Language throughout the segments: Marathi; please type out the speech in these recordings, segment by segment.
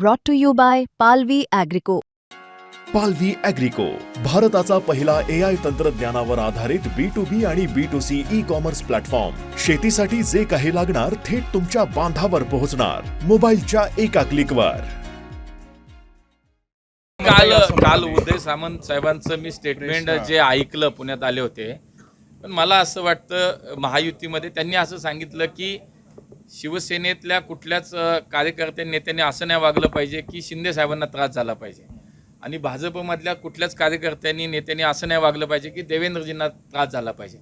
brought to you by Palvi Agrico. पालवी अॅग्रिको भारताचा पहिला ए आय तंत्रज्ञानावर आधारित बी टू बी आणि B to C e commerce platform शेतीसाठी जे काही लागणार थेट तुमच्या बांधावर पोहोचणार. मोबाईलच्या एका क्लिकवर काल काल उदय सामंत साहेबांचं मी स्टेटमेंट जे ऐकलं पुण्यात आले होते. पण मला असं वाटतं महायुतीमध्ये त्यांनी असं सांगितलं की शिवसेनेतल्या कुठल्याच कार्यकर्त्या नेत्याने असं नाही वागलं पाहिजे की शिंदे साहेबांना त्रास झाला पाहिजे. आणि भाजपमधल्या कुठल्याच कार्यकर्त्यांनी नेत्यांनी असं नाही वागलं पाहिजे की देवेंद्रजींना त्रास झाला पाहिजे.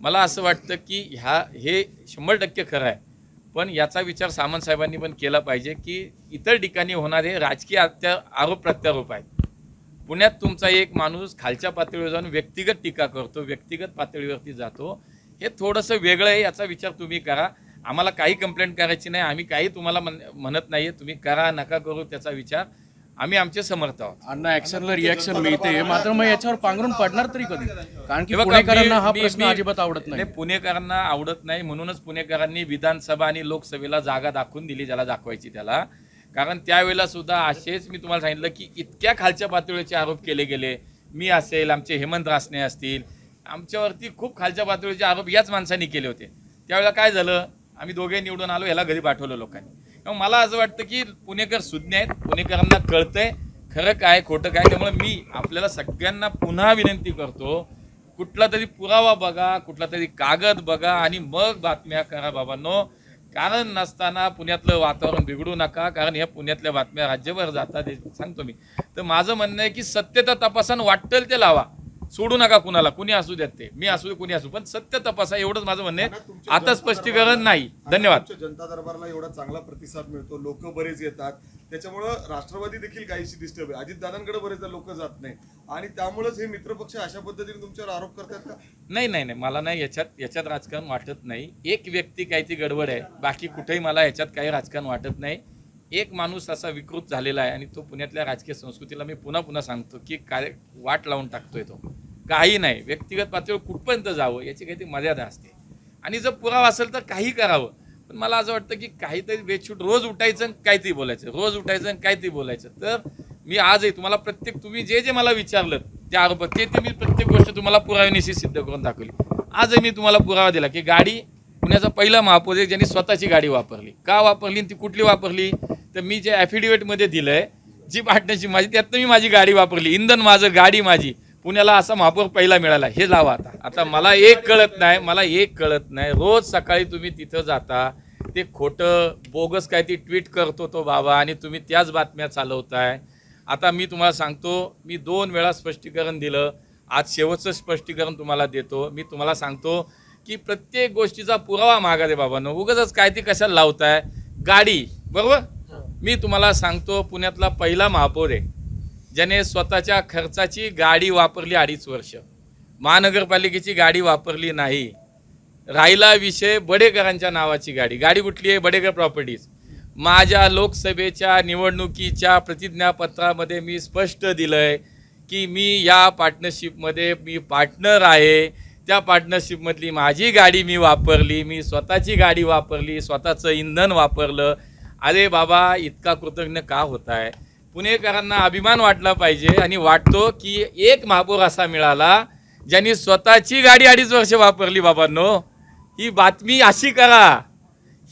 मला असं वाटतं की ह्या हे शंभर टक्के खरं आहे. पण याचा विचार सामंत साहेबांनी पण केला पाहिजे की इतर ठिकाणी होणारे राजकीय अत्या आरोप प्रत्यारोप आहेत. पुण्यात तुमचा एक माणूस खालच्या पातळीवर जाऊन व्यक्तिगत टीका करतो व्यक्तिगत पातळीवरती जातो. हे थोडंसं वेगळं आहे याचा विचार तुम्ही करा. आम्हाला काही कंप्लेंट करायची नाही आम्ही काही तुम्हाला म्हण म्हणत नाही तुम्ही करा नका करू त्याचा विचार. आम्ही आमचे समर्थ आहोत. अण्णा ऍक्शनला रिॲक्शन मिळते. मात्र मग याच्यावर पांघरून पडणार तरी कधी? कारण की पुणेकरांना हा प्रश्न अजिबात आवडत नाही. पुणेकरांना आवडत नाही. म्हणूनच पुणेकरांनी विधानसभा आणि लोकसभेला जागा दाखवून दिली ज्याला दाखवायची त्याला. कारण त्यावेळेला सुद्धा असेच मी तुम्हाला सांगितलं की इतक्या खालच्या पातळीचे आरोप केले गेले. मी असेल आमचे हेमंत रासने असतील. आमच्यावरती खूप खालच्या पातळीचे आरोप याच माणसांनी केले होते. त्यावेळेला काय झालं? आम्ही दोघे निवडून आलो याला घरी पाठवलं लोकांनी. मला असं वाटतं की पुणेकर सुज्ञ आहेत पुणेकरांना कळतंय खरं काय खोटं काय त्यामुळे मी आपल्याला सगळ्यांना पुन्हा विनंती करतो कुठला तरी पुरावा बघा कुठला तरी कागद बघा आणि मग बातम्या करा बाबांनो. कारण नसताना पुण्यातलं वातावरण बिघडू नका कारण या पुण्यातल्या बातम्या राज्यभर जातात सांगतो मी. तर माझं म्हणणं आहे की सत्यता तपासन वाटेल ते लावा. सोडू नका कुणाला. कुणी असू देत ते. मी असू दे कुणी असू पण सत्य तपासा एवढंच माझं म्हणणं आता स्पष्टीकरण नाही. धन्यवाद. जनता दरबारला एवढा चांगला प्रतिसाद मिळतो. लोक बरेच येतात. त्याच्यामुळं राष्ट्रवादी देखील काहीशी डिस्टर्ब आहे. अजित दादांकडे बरेचदा लोक जात नाही आणि त्यामुळेच हे मित्रपक्ष अशा पद्धतीने तुमच्यावर आरोप करतात का? नाही नाही नाही. मला नाही याच्यात याच्यात राजकारण वाटत नाही. एक व्यक्ती काही ती गडबड आहे. बाकी कुठेही मला याच्यात काही राजकारण वाटत नाही. एक माणूस असा विकृत झालेला आहे आणि तो पुण्यातल्या राजकीय संस्कृतीला मी पुन्हा पुन्हा सांगतो की काय वाट लावून टाकतोय तो. काही नाही. व्यक्तिगत पातळीवर कुठपर्यंत जावं याची काहीतरी मर्यादा असते. आणि जर पुरावा असेल तर काही करावं. पण मला असं वाटतं की काहीतरी बेछूट रोज उठायचं आणि काहीतरी बोलायचं. रोज उठायचं आणि काहीतरी बोलायचं. तर मी आजही तुम्हाला प्रत्येक तुम्ही जे जे मला विचारलं त्या आरोप ते ते मी प्रत्येक गोष्ट तुम्हाला पुराव्यानिशी सिद्ध करून दाखवली. आजही मी तुम्हाला पुरावा दिला की गाडी पुण्याचा पहिला महापौर आहे ज्यांनी स्वतःची गाडी वापरली. का वापरली आणि ती कुठली वापरली? तर मी जे ॲफिडेविटमध्ये आहे जी पार्टनरशिप माझी त्यातनं मी माझी गाडी वापरली. इंधन माझं गाडी माझी. पुण्याला असा महापौर पहिला मिळाला. हे लावा आता. आता मला एक कळत नाही मला एक कळत नाही. रोज सकाळी तुम्ही तिथं जाता ते खोटं बोगस काय ती ट्विट करतो तो बाबा आणि तुम्ही त्याच बातम्या चालवताय. आता मी तुम्हाला सांगतो मी दोन वेळा स्पष्टीकरण दिलं. आज शेवटचं स्पष्टीकरण तुम्हाला देतो. मी तुम्हाला सांगतो की प्रत्येक गोष्टीचा पुरावा मागा दे बाबांनो. उगाच काय ती कशाला लावताय? गाडी. बरोबर? मी तुम्हाला सांगतो पुण्यातला पहिला महापौर आहे. ज्याने स्वतःच्या खर्चाची गाडी वापरली अडीच वर्ष. महानगरपालिकेची गाडी वापरली नाही. राहिला विषय बडेकरांच्या नावाची गाडी. गाडी कुठली आहे? बडेकर प्रॉपर्टीज. माझ्या लोकसभेच्या निवडणुकीच्या प्रतिज्ञापत्रामध्ये मी स्पष्ट दिलंय की मी या पार्टनरशिपमध्ये मी पार्टनर आहे. त्या पार्टनरशिपमधली माझी गाडी मी वापरली. मी स्वतःची गाडी वापरली. स्वतःचं इंधन वापरलं. अरे बाबा इतका कृतज्ञ का होत आहे पुणेकरांना अभिमान वाटला पाहिजे आणि वाटतो की एक महापौर असा मिळाला ज्यांनी स्वतःची गाडी अडीच वर्ष वापरली बाबांनो. ही बातमी अशी करा.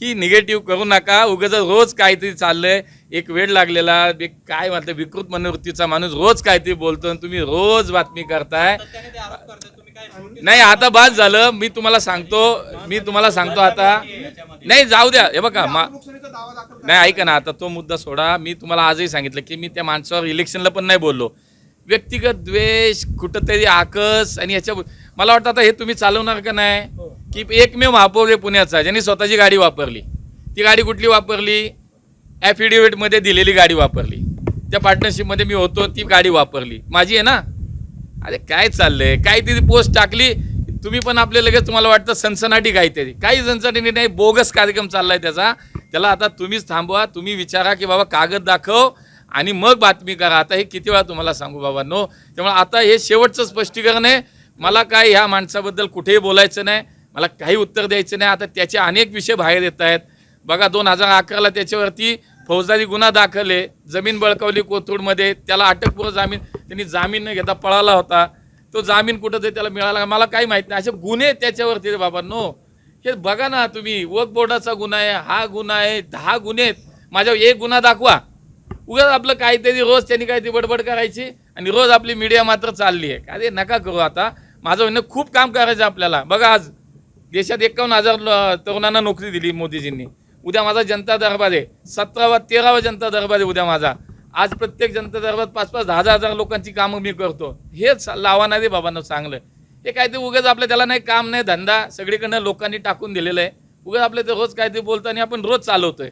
ही निगेटिव्ह करू नका. उगाच रोज काहीतरी चाललंय. एक वेळ लागलेला. एक काय म्हटलं विकृत मनोवृत्तीचा माणूस रोज काहीतरी बोलतो आणि तुम्ही रोज बातमी करताय. नाही आता बाद झालं. मी तुम्हाला सांगतो. मी तुम्हाला सांगतो आता. नाही जाऊ द्या. हे बघा मा नाही ऐका ना आता तो मुद्दा सोडा. मी तुम्हाला आजही सांगितलं की मी त्या माणसावर इलेक्शनला पण नाही बोललो. व्यक्तिगत द्वेष कुठंतरी आकस आणि याच्या मला वाटतं आता हे तुम्ही चालवणार का नाही? की एकमेव महापौर आहे पुण्याचा ज्यांनी स्वतःची गाडी वापरली. ती गाडी कुठली वापरली? ॲफिडेविटमध्ये दिलेली गाडी वापरली. त्या पार्टनरशिपमध्ये मी होतो ती गाडी वापरली. माझी आहे ना? अरे काय चाललंय? काय ती पोस्ट टाकली. तुम्ही पण आपल्या लगेच तुम्हाला वाटतं सनसनाटी काहीतरी. काही सनसनाटी नाही बोगस कार्यक्रम चाललाय त्याचा. त्याला आता तुम्हीच थांबवा तुम्ही विचारा की बाबा कागद दाखव आणि मग बातमी करा. आता हे किती वेळा तुम्हाला सांगू बाबा नो त्यामुळे आता हे शेवटचं स्पष्टीकरण आहे. मला काय ह्या माणसाबद्दल कुठेही बोलायचं नाही. मला काही उत्तर द्यायचं नाही. आता त्याचे अनेक विषय बाहेर येत आहेत. बघा दोन हजार अकराला त्याच्यावरती फौजदारी गुन्हा दाखल. आहे जमीन बळकावली कोथरूडमध्ये. त्याला अटकपूर्व जामीन. त्यांनी जामीन न घेता पळाला होता. तो जामीन कुठं ते त्याला मिळाला मला काही माहीत नाही. असे गुन्हे त्याच्यावरती रे बाबा नो हे बघा ना तुम्ही वक बोर्डाचा गुन्हा आहे हा गुन्हा आहे दहा गुन्हे आहेत. माझ्यावर एक गुन्हा दाखवा. उगाच आपलं काहीतरी रोज त्यांनी काहीतरी बडबड करायची आणि रोज आपली मीडिया मात्र चालली आहे. काय नका करू आता. माझं म्हणणं खूप काम करायचं आपल्याला. बघा आज देशात एकावन्न हजार तरुणांना नोकरी दिली मोदीजींनी. उद्या माझा जनता दरबार आहे. सतरावा तेरावा जनता दरबार आहे उद्या माझा. आज प्रत्येक जनता दरबार पाच पाच दहा दहा हजार लोकांची कामं मी करतो. हेच लावा रे बाबांना चांगलं हे काय ते उगाच आपलं त्याला नाही काम नाही धंदा सगळीकडनं लोकांनी टाकून दिलेलं आहे. उगाच आपलं ते रोज काय ते बोलतो आणि आपण रोज चालवतोय.